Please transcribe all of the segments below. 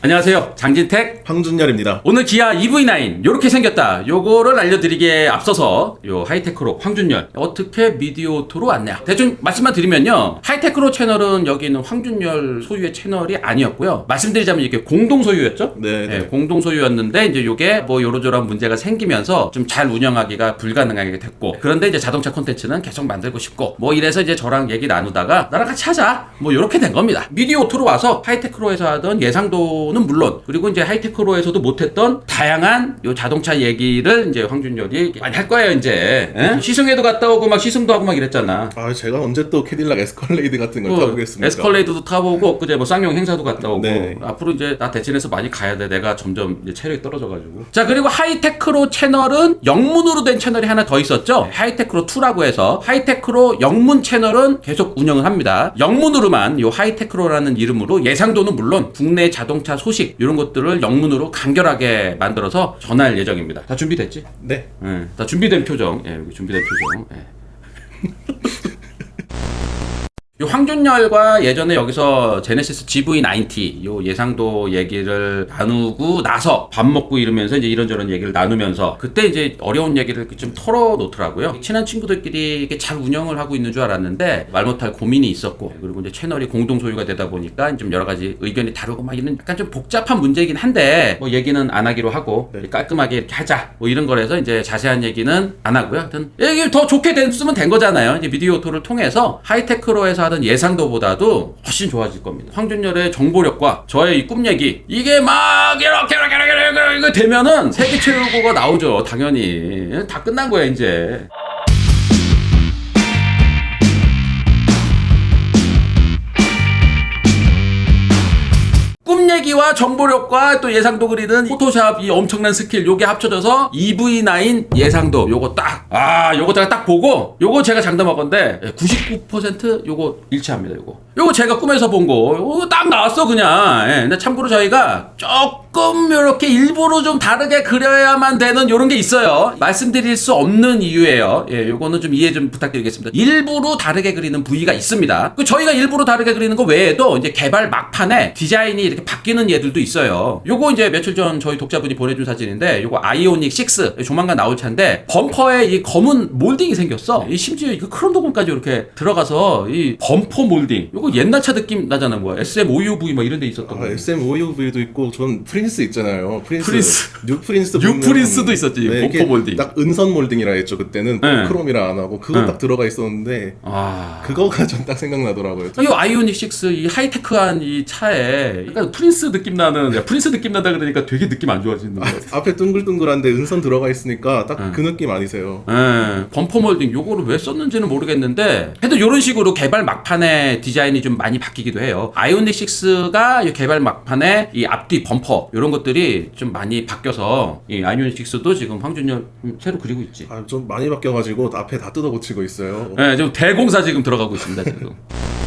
안녕하세요. 장진택. 황준열입니다. 오늘 기아 EV9 요렇게 생겼다. 요거를 알려드리기에 앞서서 요 하이테크로 황준열 어떻게 미디오토로 왔냐. 대충 말씀만 드리면요. 하이테크로 채널은 여기 있는 황준열 소유의 채널이 아니었고요. 말씀드리자면 이게 공동 소유였죠. 네, 네. 공동 소유였는데 이제 요게 뭐 요러저러한 문제가 생기면서 좀 잘 운영하기가 불가능하게 됐고 그런데 이제 자동차 콘텐츠는 계속 만들고 싶고 뭐 이래서 이제 저랑 얘기 나누다가 나랑 같이 하자 뭐 요렇게 된 겁니다. 미디오토로 와서 하이테크로에서 하던 예상도 는 물론 그리고 이제 하이테크로에서도 못했던 다양한 요 자동차 얘기를 이제 황준열이 많이 할 거예요 이제 예? 시승에도 갔다 오고 막 시승도 하고 막 이랬잖아. 아 제가 언제 또 캐딜락 에스컬레이드 같은 걸뭐 타보겠습니까? 에스컬레이드도 타보고 그제 뭐 쌍용 행사도 갔다 오고 네. 앞으로 이제 나 대신해서 많이 가야 돼 내가 점점 이제 체력이 떨어져가지고 자 그리고 하이테크로 채널은 영문으로 된 채널이 하나 더 있었죠 하이테크로 2라고 해서 하이테크로 영문 채널은 계속 운영을 합니다 영문으로만 요 하이테크로라는 이름으로 예상도는 물론 국내 자동차 소식 이런 것들을 영문으로 간결하게 만들어서 전할 예정입니다 다 준비됐지? 네. 예, 다 준비된 표정. 예, 여기 준비된 표정. 예. 요 황준열과 예전에 여기서 제네시스 GV90 요 예상도 얘기를 나누고 나서 밥 먹고 이러면서 이제 이런저런 얘기를 나누면서 그때 이제 어려운 얘기를 좀 털어놓더라고요. 친한 친구들끼리 이게 잘 운영을 하고 있는 줄 알았는데 말 못할 고민이 있었고 그리고 이제 채널이 공동 소유가 되다 보니까 좀 여러 가지 의견이 다르고 막 이런 약간 좀 복잡한 문제이긴 한데 뭐 얘기는 안 하기로 하고 네. 깔끔하게 이렇게 하자 뭐 이런 거라서 이제 자세한 얘기는 안 하고요. 하여튼 이게 더 좋게 됐으면 된 거잖아요. 이제 미디어 토를 통해서 하이테크로에서 하던 예상도보다도 훨씬 좋아질 겁니다. 황준열의 정보력과 저의 이 꿈 얘기 이게 막 이렇게 이렇게 이렇게 이렇게 되면은 세계 최고가 나오죠. 당연히 다 끝난 거야 이제. 꿈 얘기와 정보력과 또 예상도 그리는 포토샵 이 엄청난 스킬. 요게 합쳐져서 EV9 예상도 요거 딱. 아 요거 제가 딱 보고 요거 제가 장담할 건데 99% 요거 일치합니다 요거. 요거 제가 꿈에서 본 거. 요거 딱 나왔어 그냥. 예, 근데 참고로 저희가 조금 요렇게 일부러 좀 다르게 그려야만 되는 요런 게 있어요. 말씀드릴 수 없는 이유예요. 예 요거는 좀 이해 좀 부탁드리겠습니다. 일부러 다르게 그리는 부위가 있습니다. 그 저희가 일부러 다르게 그리는 거 외에도 이제 개발 막판에 디자인이 이렇게 바뀌는 얘들도 있어요. 요거 이제 며칠 전 저희 독자분이 보내준 사진인데 요거 아이오닉 6 조만간 나올 차인데 범퍼에 이 검은 몰딩이 생겼어. 이 심지어 이거 크롬 도금까지 이렇게 들어가서 이 범퍼 몰딩. 요거 옛날 차 느낌 나잖아. 뭐야 SM5UV 막 이런 데 있었던 아, 거. SM5UV도 있고 전 프린 스 있잖아요. 프린스. 프린스. 뉴 프린스. 뉴 프린스도 있었지, 네, 이게 몰딩. 딱 은선 몰딩이라 했죠 그때는 네. 크롬이라 안 하고 그거 네. 딱 들어가 있었는데 아 그거가 전 딱 생각나더라고요. 이 아이오닉 6, 이 하이테크한 이 차에 약간 프린스 느낌 나는, 야, 프린스 느낌 나다 그러니까 되게 느낌 안 좋아지는 거 같아. 앞에 둥글둥글한데 은선 들어가 있으니까 딱그 네. 느낌 아니세요? 예, 범퍼 몰딩 요거를 왜 썼는지는 모르겠는데 해도 이런 식으로 개발 막판에 디자인이 좀 많이 바뀌기도 해요. 아이오닉 6가 이 개발 막판에 이 앞뒤 범퍼 이런 것들이 좀 많이 바뀌어서 이 아이오닉 6도 지금 황준열 음, 새로 그리고 있지. 아, 좀 많이 바뀌어가지고 앞에 다 뜯어 고치고 있어요. 예, 지금 대공사 지금 들어가고 있습니다, 지금.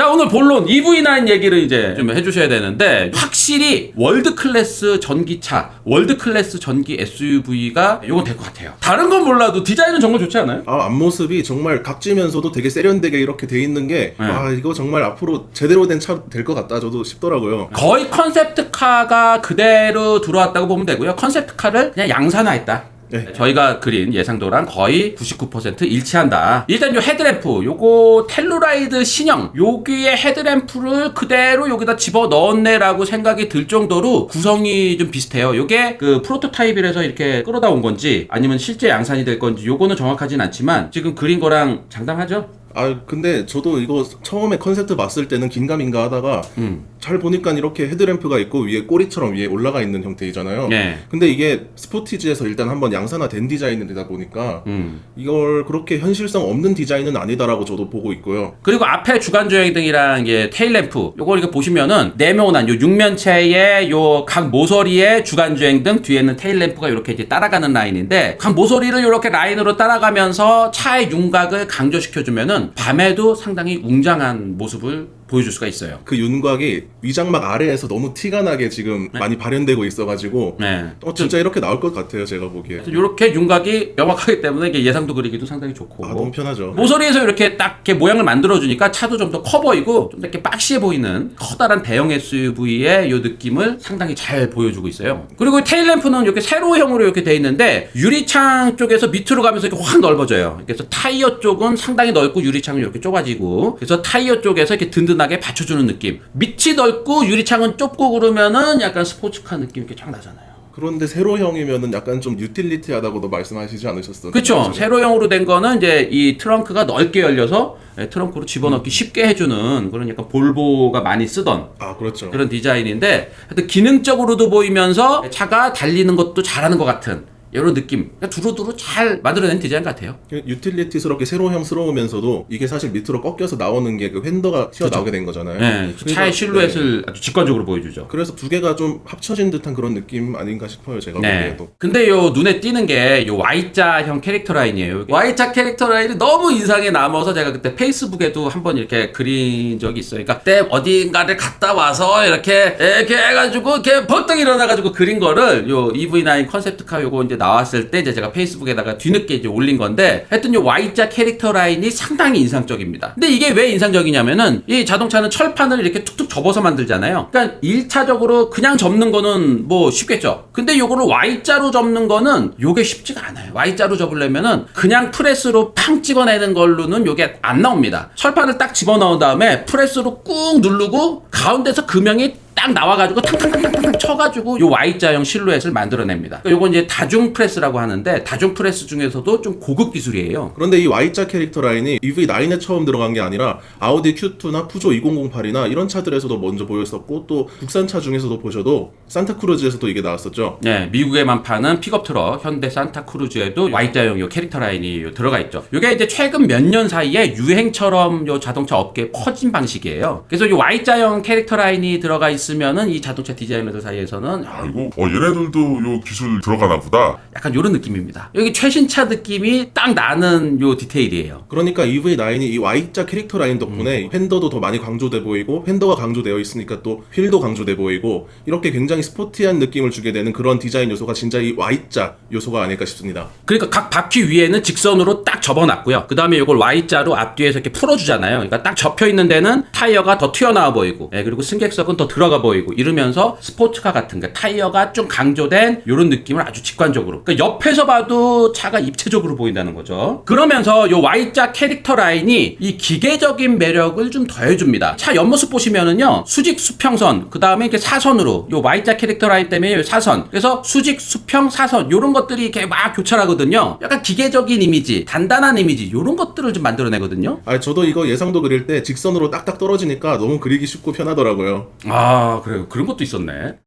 자, 오늘 본론 EV9 얘기를 이제 좀 해주셔야 되는데, 확실히 월드 클래스 전기차, 월드 클래스 전기 SUV가 요건 될 것 같아요. 다른 건 몰라도 디자인은 정말 좋지 않아요? 아 앞모습이 정말 각지면서도 되게 세련되게 이렇게 돼 있는 게 네. 아 이거 정말 앞으로 제대로 된 차 될 것 같다 저도 싶더라고요. 거의 컨셉트카가 그대로 들어왔다고 보면 되고요. 컨셉트카를 그냥 양산화했다. 네. 저희가 그린 예상도랑 거의 99% 일치한다. 일단 요 헤드램프, 요거 텔루라이드 신형, 여기에 헤드램프를 그대로 여기다 집어 넣었네라고 생각이 들 정도로 구성이 좀 비슷해요. 요게 그 프로토타입이라서 이렇게 끌어다 온 건지 아니면 실제 양산이 될 건지 요거는 정확하진 않지만 지금 그린 거랑 장담하죠? 아 근데 저도 이거 처음에 컨셉트 봤을 때는 긴가민가 하다가 음. 잘 보니까 이렇게 헤드램프가 있고 위에 꼬리처럼 위에 올라가 있는 형태이잖아요. 네. 근데 이게 스포티지에서 일단 한번 양산화된 디자인이다 보니까 음. 이걸 그렇게 현실성 없는 디자인은 아니다라고 저도 보고 있고요. 그리고 앞에 주간 조형등이랑 이게 테일 램프 요거 이렇게 보시면은 네모난 요 육면체의 요 각 모서리에 주간 조형등 뒤에는 테일 램프가 이렇게 이제 따라가는 라인인데 각 모서리를 이렇게 라인으로 따라가면서 차의 윤곽을 강조시켜 주면은 밤에도 상당히 웅장한 모습을 보여줄 수가 있어요. 그 윤곽이 위장막 아래에서 너무 티가 나게 지금 많이 발현되고 있어가지고 네. 어 진짜 이렇게 나올 것 같아요 제가 보기에 이렇게 윤곽이 명확하기 때문에 이게 예상도 그리기도 상당히 좋고. 아 너무 편하죠 모서리에서 이렇게 딱 이렇게 모양을 만들어주니까 차도 좀 더 커 보이고 좀 더 이렇게 박시해 보이는 커다란 대형 SUV의 이 느낌을 상당히 잘 보여주고 있어요. 그리고 테일 램프는 이렇게 세로형으로 이렇게 돼 있는데 유리창 쪽에서 밑으로 가면서 이렇게 확 넓어져요. 그래서 타이어 쪽은 상당히 넓고 유리창은 이렇게 좁아지고 그래서 타이어 쪽에서 이렇게 든든 하게 받쳐주는 느낌. 밑이 넓고 유리창은 좁고 그러면은 약간 스포츠카 느낌 이렇게 쫙 나잖아요. 그런데 세로형이면은 약간 좀 유틸리티하다고도 말씀하시지 않으셨어요? 그렇죠. 세로형으로 된 거는 이제 이 트렁크가 넓게 열려서 예, 트렁크로 집어넣기 쉽게 해주는 그런 약간 볼보가 많이 쓰던 아 그렇죠 그런 디자인인데 하여튼 기능적으로도 보이면서 차가 달리는 것도 잘하는 것 같은 이런 느낌. 그러니까 두루두루 잘 만들어낸 디자인 같아요. 유틸리티스럽게 세로형스러우면서도 이게 사실 밑으로 꺾여서 나오는 게 그 휀더가 튀어나오게 된 거잖아요 네, 그 차의 그래서, 실루엣을 아주 직관적으로 보여주죠. 그래서 두 개가 좀 합쳐진 듯한 그런 느낌 아닌가 싶어요 제가 네. 보기에도 근데 요 눈에 띄는 게 요 Y자형 캐릭터 라인이에요. Y자 캐릭터 라인이 너무 인상에 남아서 제가 그때 페이스북에도 한번 이렇게 그린 적이 있어요. 그러니까 그때 어딘가를 갔다 와서 이렇게 이렇게 해가지고 이렇게 벌떡 일어나가지고 그린 거를 요 EV9 컨셉트카 요거 이제 나왔을 때 이제 제가 페이스북에다가 뒤늦게 이제 올린 건데 하여튼 요 Y자 캐릭터 라인이 상당히 인상적입니다. 근데 이게 왜 인상적이냐면은 이 자동차는 철판을 이렇게 툭툭 접어서 만들잖아요. 그러니까 1차적으로 그냥 접는 거는 뭐 쉽겠죠. 근데 요거를 Y자로 접는 거는 요게 쉽지가 않아요. Y자로 접으려면은 그냥 프레스로 팡 찍어내는 걸로는 요게 안 나옵니다. 철판을 딱 집어넣은 다음에 프레스로 꾹 누르고 가운데서 금형이 딱 나와가지고 탕탕탕탕탕 쳐가지고 요 Y자형 실루엣을 만들어냅니다. 그러니까 요거 이제 다중 프레스라고 하는데 다중 프레스 중에서도 좀 고급 기술이에요. 그런데 이 Y자 캐릭터 라인이 EV9에 처음 들어간 게 아니라 아우디 Q2나 푸조 2008이나 이런 차들에서도 먼저 보였었고 또 국산 차 중에서도 보셔도 산타크루즈에서도 이게 나왔었죠. 네, 미국에만 파는 픽업 트럭 현대 산타크루즈에도 Y자형 요 캐릭터 라인이 요 들어가 있죠. 이게 이제 최근 몇 년 사이에 유행처럼 요 자동차 업계에 퍼진 방식이에요. 그래서 이 Y자형 캐릭터 라인이 들어가 있 으면은 이 자동차 디자이너들 사이에서는 야, 아이고, 어, 얘네들도 요 기술 들어가나 보다. 약간 요런 느낌입니다. 여기 최신차 느낌이 딱 나는 요 디테일이에요. 그러니까 EV9이 이 Y자 캐릭터 라인 덕분에 휀더도 더 많이 강조돼 보이고 휀더가 강조되어 있으니까 또 휠도 강조돼 보이고 이렇게 굉장히 스포티한 느낌을 주게 되는 그런 디자인 요소가 진짜 이 Y자 요소가 아닐까 싶습니다. 그러니까 각 바퀴 위에는 직선으로 딱 접어놨고요. 그 다음에 이걸 Y자로 앞뒤에서 이렇게 풀어주잖아요. 그러니까 딱 접혀 있는 데는 타이어가 더 튀어나와 보이고, 예, 그리고 승객석은 더 들어가 보이고, 이러면서 스포츠카 같은 그 타이어가 좀 강조된 이런 느낌을 아주 직관적으로. 그러니까 옆에서 봐도 차가 입체적으로 보인다는 거죠. 그러면서 이 Y자 캐릭터 라인이 이 기계적인 매력을 좀 더해줍니다. 차 옆모습 보시면은요, 수직 수평선, 그 다음에 이렇게 사선으로, 이 Y자 캐릭터 라인 때문에 요 사선. 그래서 수직, 수평, 사선, 요런 것들이 이렇게 막 교차하거든요. 약간 기계적인 이미지, 단단한 이미지, 요런 것들을 좀 만들어내거든요. 아 저도 이거 예상도 그릴 때 직선으로 딱딱 떨어지니까 너무 그리기 쉽고 편하더라고요. 아, 그래요. 그런 것도 있었네.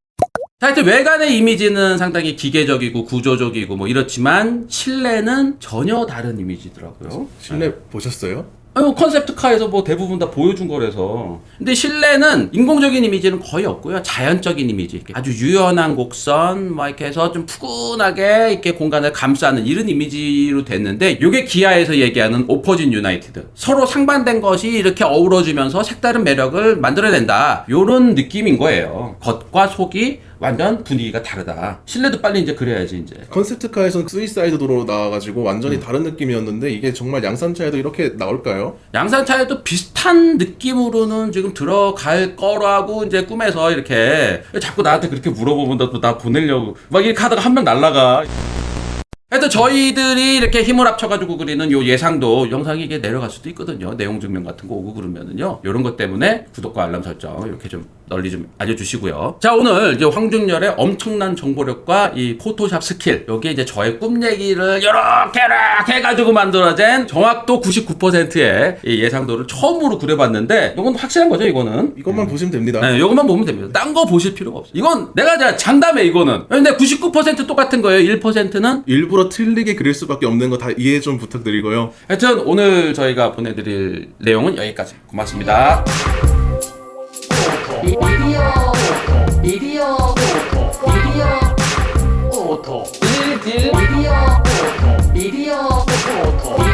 자, 하여튼 외관의 이미지는 상당히 기계적이고 구조적이고 뭐 이렇지만 실내는 전혀 다른 이미지더라고요. 실내 보셨어요? 뭐 컨셉트카에서 뭐 대부분 다 보여준 거라서. 근데 실내는 인공적인 이미지는 거의 없고요. 자연적인 이미지. 이렇게 아주 유연한 곡선, 막 이렇게 해서 좀 푸근하게 이렇게 공간을 감싸는 이런 이미지로 됐는데, 요게 기아에서 얘기하는 오퍼진 유나이티드. 서로 상반된 것이 이렇게 어우러지면서 색다른 매력을 만들어낸다. 요런 느낌인 거예요. 겉과 속이 완전 분위기가 다르다. 실내도 빨리 이제 그래야지, 이제. 컨셉트카에서는 스위사이드 도로로 나와가지고 완전히 다른 느낌이었는데 이게 정말 양산차에도 이렇게 나올까요? 양산차에도 비슷한 느낌으로는 지금 들어갈 거라고 이제 꿈에서 이렇게 자꾸 나한테 그렇게 물어보면 또 나 보내려고 막 이렇게 하다가 한 명 날라가. 하여튼 저희들이 이렇게 힘을 합쳐가지고 그리는 요 예상도 영상이 이게 내려갈 수도 있거든요. 내용 증명 같은 거 오고 그러면은요. 이런 것 때문에 구독과 알람 설정 이렇게 좀 널리 좀 알려주시고요. 자 오늘 이제 황중열의 엄청난 정보력과 이 포토샵 스킬 여기에 이제 저의 꿈 얘기를 이렇게 이렇게 해가지고 만들어진 정확도 99%의 이 예상도를 처음으로 그려봤는데 이건 확실한 거죠 이거는. 이것만 보시면 됩니다. 네, 요것만 보면 됩니다. 딴 거 보실 필요가 없어요. 이건 내가 자 장담해 이거는. 근데 99% 똑같은 거예요. 1%는 일부러 틀리게 그릴 수밖에 없는 거 다 이해 좀 부탁드리고요. 하여튼 오늘 저희가 보내드릴 내용은 여기까지. 고맙습니다. ビビオポート。ビビオオート。ビート。ビーート。